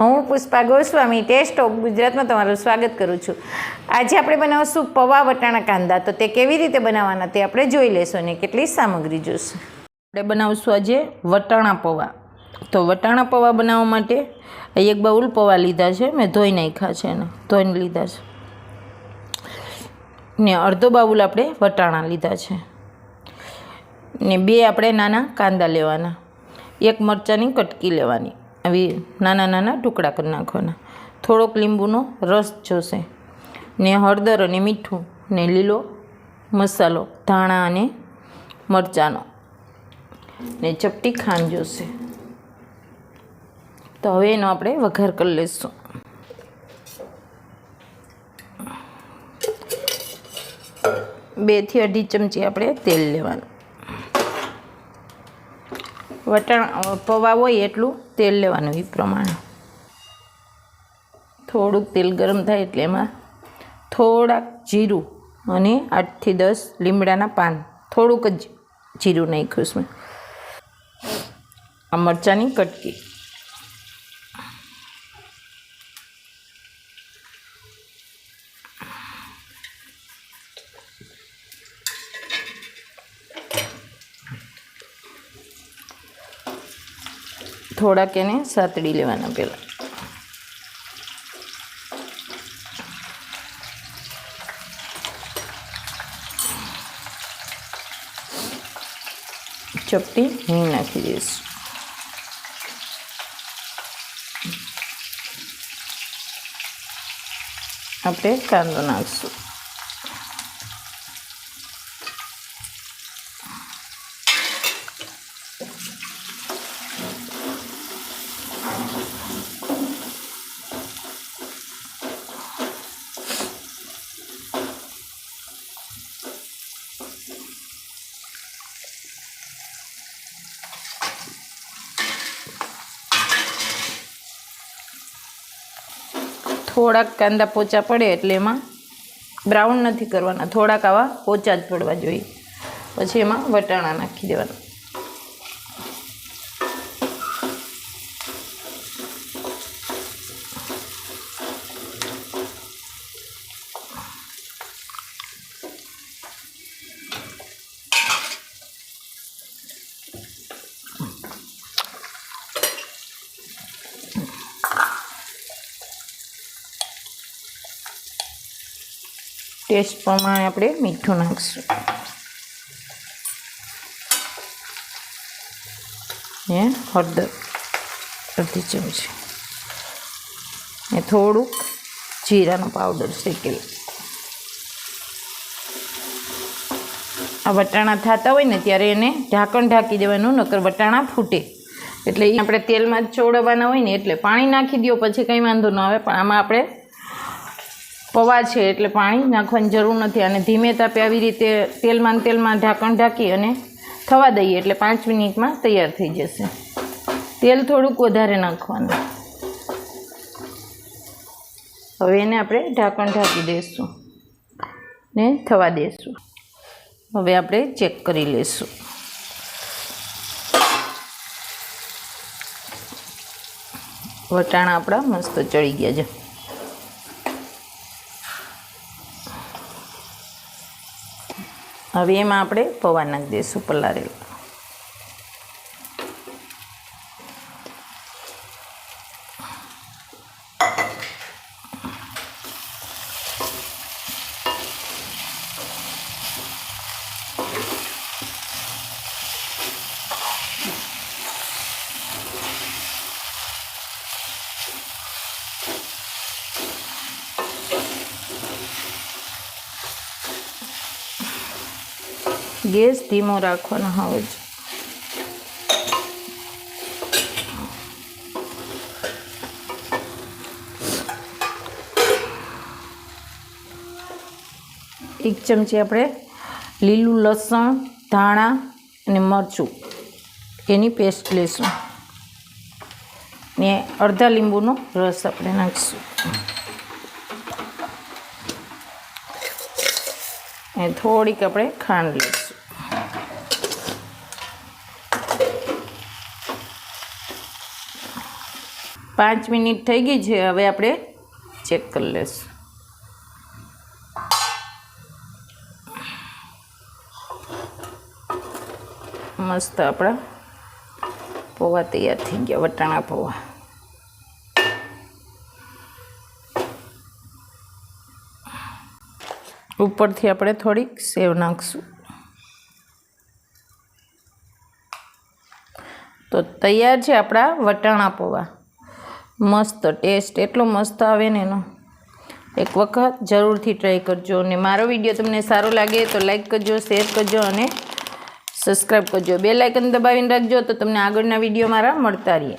હું Pushpa Goswami test of ગુજરાતમાં તમારું સ્વાગત કરું છું. આજે આપણે બનાવશું પવા વટાણા કાંદા. તો તે કેવી રીતે બનાવવાના તે આપણે જોઈ લેશું અને કેટલી સામગ્રી જોઈશે આપણે બનાવશું આજે વટાણા પૌવા. તો વટાણા પૌવા બનાવવા માટે એક બાઉલ પૌવા લીધા છે. મેં ધોઈ નાખ્યા છે એને. ધોઈને લીધા છે. ને અડધો બાઉલ આપણે વટાણા લીધા છે. ને બે આપણે નાના કાંદા લેવાના. એક મરચાંની કટકી લેવાની. આવી નાના નાના ટુકડા કરી નાખવાના. થોડોક લીંબુનો રસ જોશે. ને હળદર અને મીઠું ને લીલો મસાલો, ધાણા અને મરચાંનો. ને ચપટી ખાંડ જોશે. તો હવે એનો આપણે વઘાર કરી લઈશું. બેથી અઢી ચમચી આપણે તેલ લેવાનું. વટાણા પૌવા હોય એટલું તેલ લેવાનું એ પ્રમાણે. થોડુંક તેલ ગરમ થાય એટલે એમાં થોડાક જીરું અને આઠથી દસ લીમડાના પાન. થોડુંક જ જીરું નાખ્યું છે. આ મરચાંની કટકી. થોડાક એને સાતડી લેવાના પહેલાં ચપટી હિંગ નાખી દઈશું આપણે કાંદો નાખીશું થોડાક કાંદા પોચા પડે એટલે એમાં બ્રાઉન નથી કરવાના. થોડાક આવા પોચા જ પડવા જોઈએ. પછી એમાં વટાણા નાખી દેવાના. ટેસ્ટ પ્રમાણે આપણે મીઠું નાખીશું. ને હળદર અડધી ચમચી. ને થોડુંક જીરાનો પાવડર શેકેલો. આ વટાણા થતા હોય ને ત્યારે એને ઢાંકણ ઢાંકી દેવાનું, નકર વટાણા ફૂટે. એટલે એ આપણે તેલમાં જ ચોળવવાના હોય ને એટલે પાણી નાખી દો પછી કંઈ વાંધો ન આવે, પણ આમાં આપણે પૌવા છે એટલે પાણી નાખવાની જરૂર નથી અને ધીમે તાપે આવી રીતે તેલમાં તેલમાં ઢાંકણ ઢાંકી અને થવા દઈએ એટલે પાંચ મિનિટમાં તૈયાર થઈ જશે. તેલ થોડુંક વધારે નાખવાનું. હવે એને આપણે ઢાંકણ ઢાંકી દઈશું ને થવા દઈશું. હવે આપણે ચેક કરી લઈશું. વટાણા આપણા મસ્ત ચડી ગયા છે. હવે એમાં આપણે પૌવા નાખી દઈશું પલાળેલા. ગેસ ધીમો રાખવાનો. હવે જ એક ચમચી આપણે લીલું લસણ, ધાણા અને મરચું. એની પેસ્ટ લઈશું ને અડધા લીંબુનો રસ આપણે નાખીશું. થોડીક આપણે ખાંડ લઈશું પાંચ મિનિટ થઈ ગઈ છે, હવે આપણે ચેક કરી લઈશું મસ્ત આપણા પૌવા તૈયાર થઈ ગયા, વટાણા પૌવા. ઉપરથી આપણે થોડીક સેવ નાખશું. તો તૈયાર છે આપણા વટાણા પૌવા. મસ્ત ટેસ્ટ, એટલો મસ્ત આવે ને એનો. એક વખત જરૂરથી ટ્રાય કરજો અને મારો વીડિયો તમને સારો લાગે તો લાઈક કરજો શેર કરજો અને સબસ્ક્રાઈબ કરજો. બે લાઇકન દબાવીને રાખજો તો તમને આગળના વીડિયો મારા મળતા રહીએ.